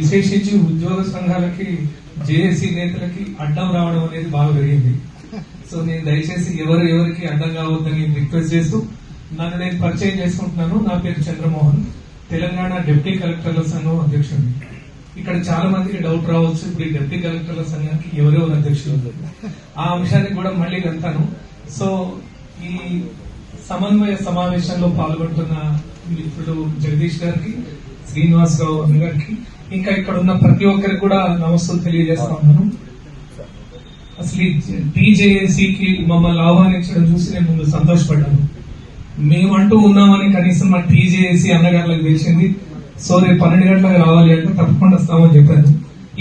విశేషించి ఉద్యోగ సంఘాలకి జేఏసీ నేతలకి అడ్డం రావడం అనేది బాగా పెరిగింది సో నేను దయచేసి ఎవరు ఎవరికి అడ్డం కావద్దని రిక్వెస్ట్ చేస్తూ నన్ను నేను పరిచయం చేసుకుంటున్నాను. నా పేరు చంద్రమోహన్. తెలంగాణ డిప్యూటీ కలెక్టర్ల సంఘం అధ్యక్షుడిని. ఇక్కడ చాలా మందికి డౌట్ రావచ్చు. ఇప్పుడు ఈ డిప్యూటీ కలెక్టర్ల సంఘానికి ఎవరెవరు అధ్యక్షులు ఉన్నారు. ఆ అంశానికి కూడా మళ్ళీ వెళ్తాను. సో ఈ సమన్వయ సమావేశంలో పాల్గొంటున్న ఇప్పుడు జగదీష్ గారికి శ్రీనివాసరావు అన్న గారికి ఇంకా ఇక్కడ ఉన్న ప్రతి ఒక్కరికి కూడా నమస్సులు తెలియజేస్తా ఉన్నాను. అసలు టీజేఏసీకి మమ్మల్ని ఆహ్వానించడం చూసి నేను ముందు సంతోషపడ్డాను. మేమంటూ ఉన్నామని కనీసం మా టీజేఏసీ అన్నగారులకు తెలిసింది. సో రేపు పన్నెండు గంటలకు రావాలి అంటే తప్పకుండా వస్తామని చెప్పాను.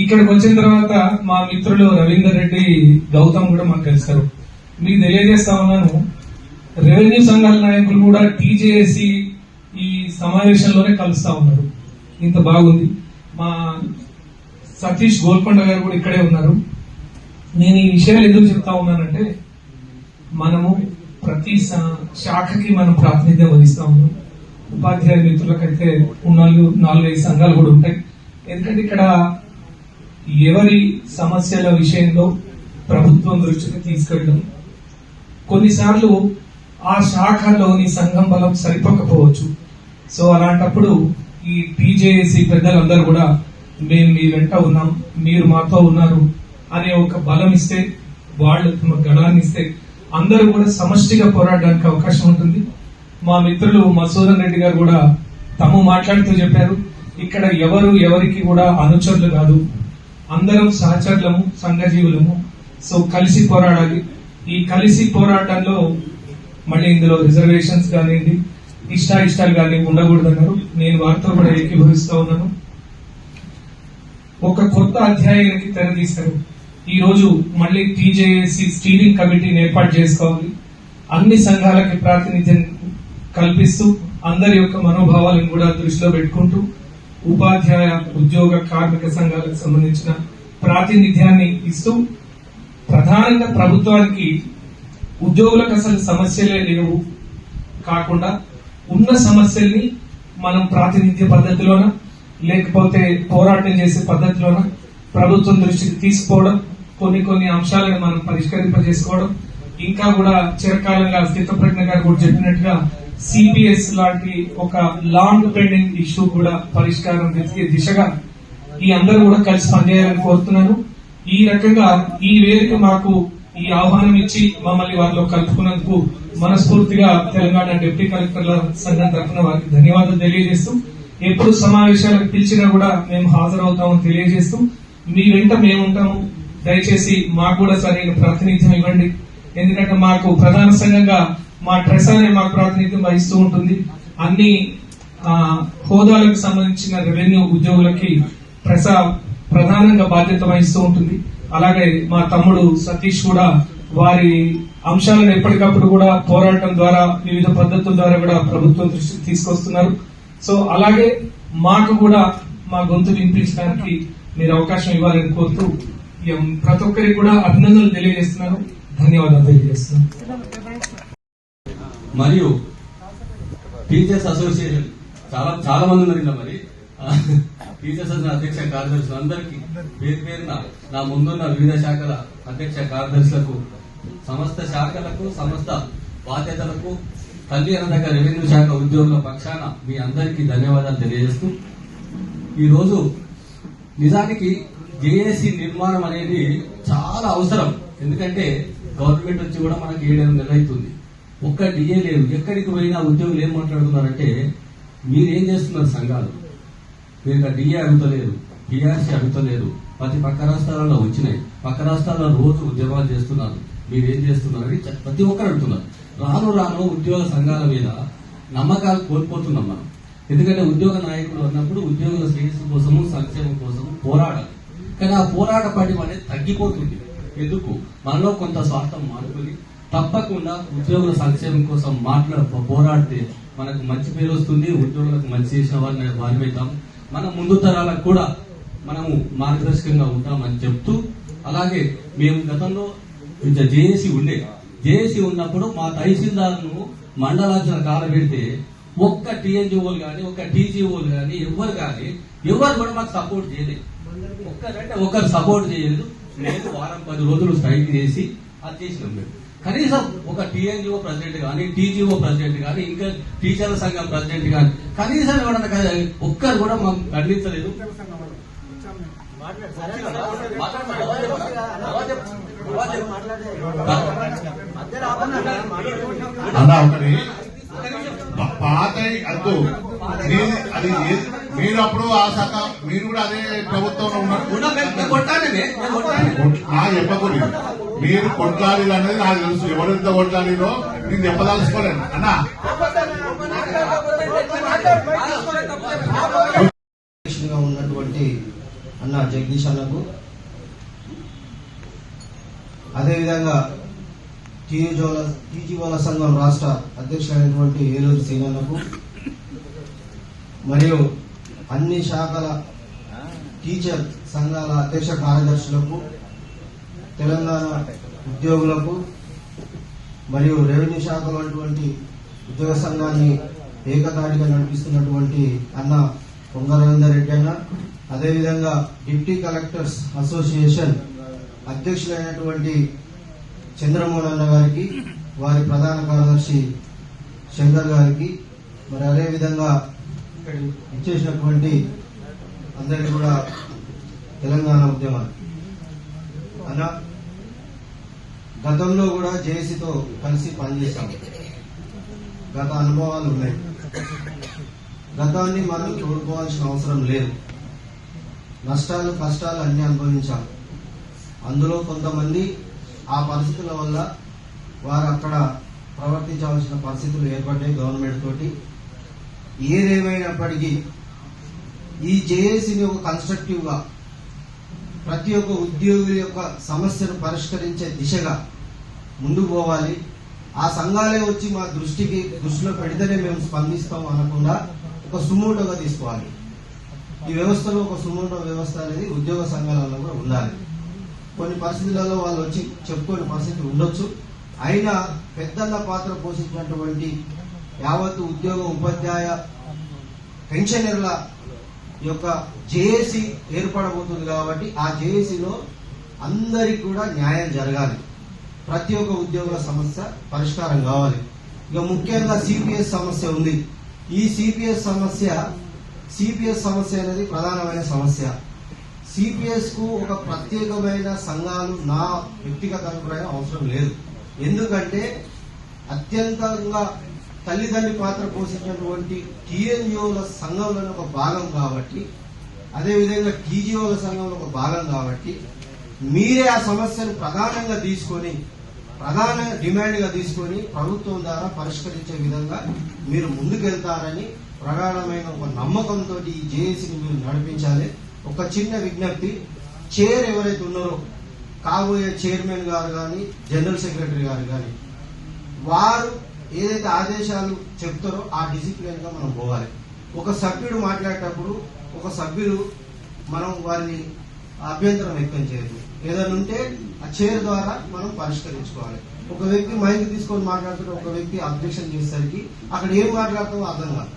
ఇక్కడికి వచ్చిన తర్వాత మా మిత్రులు రవీందర్ రెడ్డి గౌతమ్ కూడా మాకు కలిశారు. మీకు తెలియజేస్తా ఉన్నాను రెవెన్యూ సంఘాల నాయకులు కూడా టీజేఏసీ ఈ సమావేశంలోనే కలుస్తా ఉన్నారు. ఇంత బాగుంది. మా సతీష్ గోల్కొండ గారు కూడా ఇక్కడే ఉన్నారు. నేను ఈ విషయాలు ఎందుకు చెప్తా ఉన్నానంటే మనము ప్రతి శాఖకి మనం ప్రాతినిధ్యం వహిస్తా ఉన్నాం. ఉపాధ్యాయ మిత్రులకైతే నాలుగు నాలుగైదు సంఘాలు కూడా ఉంటాయి. ఎందుకంటే ఇక్కడ ఎవరి సమస్యల విషయంలో ప్రభుత్వం దృష్టికి తీసుకెళ్ళడం కొన్నిసార్లు ఆ శాఖలోని సంఘం బలం సరిపోకపోవచ్చు. సో అలాంటప్పుడు ఈ టీజేఏసీ పెద్దలందరూ కూడా మేము మీ వెంట ఉన్నాం మీరు మాతో ఉన్నారు అనే ఒక బలం ఇస్తే వాళ్ళు తమ గళాన్ని ఇస్తే అందరూ కూడా సమష్టిగా పోరాడడానికి అవకాశం ఉంటుంది. మా మిత్రులు మసూదన్ రెడ్డి గారు కూడా తమ మాట్లాడుతూ చెప్పారు ఇక్కడ ఎవరు ఎవరికి కూడా అనుచరులు కాదు. అందరం సహచరులము సంఘజీవులము. సో కలిసి పోరాడాలి. ఈ కలిసి పోరాటంలో మళ్ళీ ఇందులో రిజర్వేషన్స్ కానివ్వండి ఇష్ట ఇష్టాలు కానీ ఉండకూడదన్నారు. నేను వారితో కూడా ఏకీభవిస్తూ ఉన్నాను. ఒక కొత్త అధ్యాయానికి తెరదీశారు ఈ రోజు మళ్ళీ టీజేఏసీ స్టీరింగ్ కమిటీని ఏర్పాటు చేసుకోవాలి. అన్ని సంఘాలకి ప్రాతినిధ్యం కల్పిస్తూ అందరి యొక్క మనోభావాలను కూడా దృష్టిలో పెట్టుకుంటూ ఉపాధ్యాయ ఉద్యోగ కార్మిక సంఘాలకు సంబంధించిన ప్రాతినిధ్యాన్ని ఇస్తూ ప్రధానంగా ప్రభుత్వానికి ఉద్యోగులకు అసలు సమస్యలే లేవు కాకుండా ఉన్న సమస్యల్ని మనం ప్రాతినిధ్య పద్ధతిలోన లేకపోతే పోరాటం చేసే పద్ధతిలోన ప్రభుత్వం దృష్టికి తీసుకోవడం కొన్ని కొన్ని అంశాలను మనం పరిష్కరింపజేసుకోవడం ఇంకా కూడా చిరకాలంగా స్థితప్రజ్ఞ గారు కూడా చెప్పినట్టుగా సిపిఎస్ లాంటి ఒక లాంగ్ పెండింగ్ ఇష్యూ కూడా పరిష్కారం వెతికే దిశగా ఈ అందరూ కూడా కలిసి పనిచేయాలని కోరుతున్నాను. ఈ రకంగా ఈ వేదిక మాకు ఈ ఆహ్వానం ఇచ్చి మమ్మల్ని వారిలో కలుపుకున్నందుకు మనస్ఫూర్తిగా తెలంగాణ డిప్యూటీ కలెక్టర్ల సంఘం తరఫున వారికి ధన్యవాదాలు తెలియజేస్తూ ఎప్పుడు సమావేశాలకు పిలిచినా కూడా మేము హాజరవుతామని తెలియజేస్తూ మీ వెంట మేము ఉంటాము దయచేసి మాకు కూడా సరైన ప్రాతినిధ్యం ఇవ్వండి. ఎందుకంటే మాకు ప్రధాన సంఘంగా మా ట్రెస్ అనే మాకు ప్రాతినిధ్యం వహిస్తూ ఉంటుంది. అన్ని హోదాలకు సంబంధించిన రెవెన్యూ ఉద్యోగులకి ప్రసా ప్రధానంగా బాధ్యత వహిస్తూ ఉంటుంది. అలాగే మా తమ్ముడు సతీష్ కూడా వారి అంశాలను ఎప్పటికప్పుడు కూడా పోరాటం ద్వారా వివిధ పద్ధతుల ద్వారా కూడా ప్రభుత్వం దృష్టికి తీసుకొస్తున్నారు. సో అలాగే మాకు కూడా మా గొంతు వినిపించడానికి మీరు అవకాశం ఇవ్వాలని కోరుతూ ప్రతి ఒక్కరికి కూడా అభినందనలు తెలియజేస్తున్నాను. ధన్యవాదాలు తెలియజేస్తున్నాను. మరియు టీచర్స్ అసోసియేషన్ చాలా చాలా మంది ఉన్నారు మరి. టీచర్స్ అసోసియేషన్ అధ్యక్ష కార్యదర్శులు అందరికీ పేరు పేరున నా ముందున్న వివిధ శాఖల అధ్యక్ష కార్యదర్శులకు సమస్త శాఖలకు సమస్త బాధ్యతలకు తల్లి అనదగ్గ రెవెన్యూ శాఖ ఉద్యోగుల పక్షాన మీ అందరికీ ధన్యవాదాలు తెలియజేస్తూ ఈరోజు నిజానికి జేఏసీ నిర్మాణం అనేది చాలా అవసరం. ఎందుకంటే గవర్నమెంట్ వచ్చి కూడా మనకి ఏడెనిమిది నెలలు అవుతుంది ఒక్క డిఏ లేదు. ఎక్కడికి పోయినా ఉద్యోగులు ఏం మాట్లాడుతున్నారంటే మీరేం చేస్తున్నారు సంఘాలు? మీరు డిఏ అడుగుతలేరు పిఆర్సీ అడుగుతలేరు ప్రతి పక్క రాష్ట్రాలలో వచ్చినాయి. పక్క రాష్ట్రాల్లో రోజు ఉద్యోగాలు చేస్తున్నారు. మీరేం చేస్తున్నారు అని ప్రతి ఒక్కరు అడుగుతున్నారు. రాను రాను ఉద్యోగ సంఘాల మీద నమ్మకాలు కోల్పోతున్నాం మనం. ఎందుకంటే ఉద్యోగ నాయకులు అన్నప్పుడు ఉద్యోగుల శ్రేయస్సు కోసము సంక్షేమం కోసము పోరాడాలి. కానీ ఆ పోరాట పటిమ అనేది తగ్గిపోతుంది. ఎందుకు? మనలో కొంత స్వార్థం మానుకొని తప్పకుండా ఉద్యోగుల సంక్షేమం కోసం మాట్లాడ పోరాడితే మనకు మంచి పేరు వస్తుంది ఉద్యోగులకు మంచి చేసిన వారిని వారిమవుతాం. మన ముందు తరాలకు కూడా మనము మార్గదర్శకంగా ఉంటామని చెప్తూ అలాగే మేము గతంలో జేఏసీ ఉండే జేఏసీ ఉన్నప్పుడు మా తహసీల్దార్ను మండలార్చన కాలబెడితే ఒక్క టీఎన్జిఓలు కానీ ఒక్క టీజీఓలు కానీ ఎవరు కానీ ఎవరు కూడా మాకు సపోర్ట్ చేయలేదు ఒక్కరంటే ఒక్కరు సపోర్ట్ చేయలేదు. నేను వారం పది రోజులు స్ట్రైక్ చేసి అది చేసినాం మేము. కనీసం ఒక టీఎన్జిఓ ప్రెసిడెంట్ కానీ టీజీఓ ప్రెసిడెంట్ కానీ ఇంకా టీచర్ల సంఘం ప్రెసిడెంట్ కానీ కనీసం ఎవరన్నా ఒక్కరు కూడా మాకు ఖండించలేదు. ఒకటి పాత అద్దు. అది మీరు అప్పుడు ఆ శాఖ మీరు కూడా అదే ప్రభుత్వంలో ఉన్నారు. చెప్పకూడదు మీరు కొట్లాలి అనేది నాకు తెలుసు. ఎవరెంత కొట్లాలిరో నేను చెప్పదలుచుకోలేను. అన్నా. ఉన్నటువంటి అన్న జగదీష్ అన్నకు. అదేవిధంగా టీజీఓల టీజీఓల సంఘం రాష్ట్ర అధ్యక్షుడైనటువంటి ఏలూరు సీనన్నకు మరియు అన్ని శాఖల టీచర్ సంఘాల అధ్యక్ష కార్యదర్శులకు తెలంగాణ ఉద్యోగులకు మరియు రెవెన్యూ శాఖలో అటువంటి ఉద్యోగ సంఘాన్ని ఏకతాటిగా నడిపిస్తున్నటువంటి అన్న పొంగ రెడ్డి అన్న. అదేవిధంగా డిప్టీ కలెక్టర్స్ అసోసియేషన్ అధ్యక్షులైనటువంటి చంద్రమోహన్ అన్న గారికి వారి ప్రధాన కార్యదర్శి శంకర్ గారికి మరి అదేవిధంగా ఇక్కడ ఇచ్చేసినటువంటి అందరికీ కూడా తెలంగాణ ఉద్యమాలు అన్న గతంలో కూడా జేఏసీతో కలిసి పనిచేశాం. గత అనుభవాలు ఉన్నాయి. గతాన్ని మనం చూడుకోవాల్సిన అవసరం లేదు. నష్టాలు కష్టాలు అన్ని అనుభవించాం. అందులో కొంతమంది ఆ పరిస్థితుల వల్ల వారు అక్కడ ప్రవర్తించవలసిన పరిస్థితులు ఏర్పడ్డాయి గవర్నమెంట్ తోటి. ఏదేమైనప్పటికీ ఈ జేఏసీని ఒక కన్స్ట్రక్టివ్గా ప్రతి ఒక్క ఉద్యోగుల యొక్క సమస్యను పరిష్కరించే దిశగా ముందుకు పోవాలి. ఆ సంఘాలే వచ్చి మా దృష్టికి దృష్టిలో పెడితేనే మేము స్పందిస్తాం అనకుండా ఒక సుమూటోగా తీసుకోవాలి. ఈ వ్యవస్థలో ఒక సుమూటో వ్యవస్థ అనేది ఉద్యోగ సంఘాలలో కూడా ఉండాలి. కొన్ని పరిస్థితులలో వాళ్ళు వచ్చి చెప్పుకునే పరిస్థితి ఉండొచ్చు. అయినా పెద్దన్న పాత్ర పోషించినటువంటి యావత్తు ఉద్యోగ ఉపాధ్యాయ పెన్షనర్ల యొక్క జేఏసీ ఏర్పడబోతుంది కాబట్టి ఆ జేఏసీలో అందరికి కూడా న్యాయం జరగాలి. ప్రతి ఒక్క ఉద్యోగుల సమస్య పరిష్కారం కావాలి. ఇక ముఖ్యంగా సిపిఎస్ సమస్య ఉంది. ఈ సిపిఎస్ సమస్య సిపిఎస్ సమస్య అనేది ప్రధానమైన సమస్య. సిపిఎస్కు ఒక ప్రత్యేకమైన సంఘాలు నా వ్యక్తిగత అభిప్రాయం అవసరం లేదు. ఎందుకంటే అత్యంతంగా తల్లిదండ్రి పాత్ర పోషించినటువంటి టీఎన్జిఓల సంఘంలోని ఒక భాగం కాబట్టి అదేవిధంగా టీజీఓల సంఘంలో ఒక భాగం కాబట్టి మీరే ఆ సమస్యను ప్రధానంగా తీసుకొని ప్రధాన డిమాండ్గా తీసుకొని ప్రభుత్వం ద్వారా పరిష్కరించే విధంగా మీరు ముందుకెళ్తారని ప్రగాఢమైన ఒక నమ్మకంతో ఈ జేఏసీని మీరు నడిపించాలి. ఒక చిన్న విజ్ఞప్తి చైర్ ఎవరైతే ఉన్నారో కాబోయే చైర్మన్ గారు కానీ జనరల్ సెక్రటరీ గారు కానీ వారు ఏదైతే ఆదేశాలు చెప్తారో ఆ డిసిప్లిన్గా మనం పోవాలి. ఒక సభ్యుడు మాట్లాడేటప్పుడు ఒక సభ్యుడు మనం వారిని అభ్యంతరం వ్యక్తం చేయదు. ఏదైనా ఉంటే ఆ చైర్ ద్వారా మనం పరిష్కరించుకోవాలి. ఒక వ్యక్తి మైక్ తీసుకొని మాట్లాడుతుంటే ఒక వ్యక్తి అబ్జెక్షన్ చేసేసరికి అక్కడ ఏం మాట్లాడతామో అర్థం కాదు.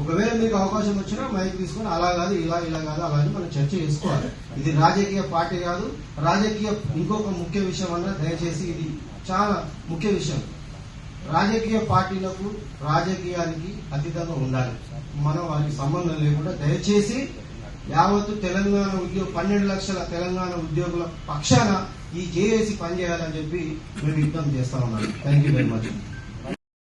ఒకవేళ మీకు అవకాశం వచ్చినా మైక్ తీసుకొని అలా కాదు ఇలా ఇలా కాదు అలా అని మనం చర్చ చేసుకోవాలి. ఇది రాజకీయ పార్టీ కాదు. రాజకీయ ఇంకొక ముఖ్య విషయం అన్న దయచేసి ఇది చాలా ముఖ్య విషయం. రాజకీయ పార్టీలకు రాజకీయానికి అతీతంగా ఉండాలి. మనం వారికి సంబంధం లేకుండా దయచేసి యావత్తు తెలంగాణ ఉద్యోగ పన్నెండు లక్షల తెలంగాణ ఉద్యోగుల పక్షాన ఈ జేఏసీ పనిచేయాలని చెప్పి మేము విజ్ఞప్తి చేస్తా ఉన్నాం. Thank you very much